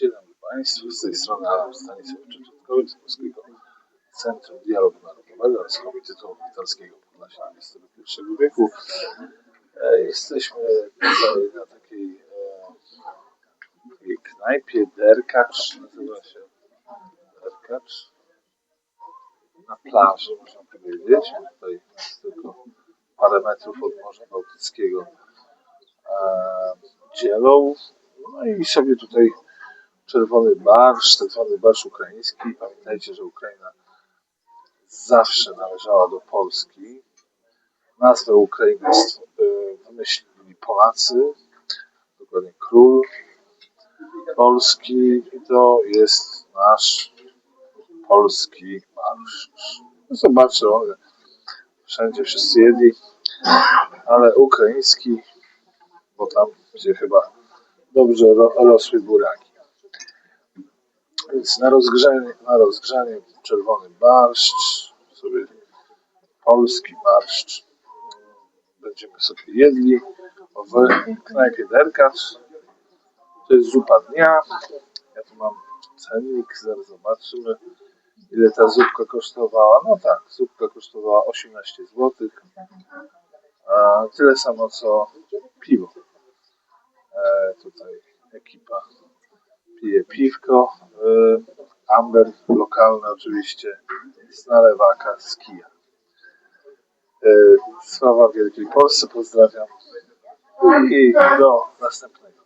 Dzień dobry Państwu, z tej strony Adam Stanisław Czeczątkowy z Polskiego Centrum Dialogu Narodowego oraz Komitetu Obywatelskiego Podlasia XXI wieku. E, Jesteśmy tutaj na takiej, e, takiej knajpie Derkacz, nazywa się Derkacz, na plaży można powiedzieć. Tutaj jest tylko parę metrów od Morza Bałtyckiego e, dzielą. No i sobie tutaj czerwony barsz, tak zwany barsz ukraiński. Pamiętajcie, że Ukraina zawsze należała do Polski. Nazwę Ukrainy wymyślili Polacy, dokładnie król Polski i to jest nasz polski barszcz. No zobaczcie, one wszędzie wszyscy jedli, ale ukraiński, bo tam, gdzie chyba dobrze ro- rosły buraki. Więc na rozgrzanie, na rozgrzanie czerwony barszcz, sobie polski barszcz będziemy sobie jedli w knajpie Derkacz. To jest zupa dnia. Ja tu mam cennik, zaraz zobaczymy ile ta zupka kosztowała. No tak, zupka kosztowała 18 zł. A tyle samo co piwo. E, tutaj ekipa pije piwko. E, Amber lokalny oczywiście z nalewaka z kija. E, Sława Wielkiej Polsce pozdrawiam i do następnego.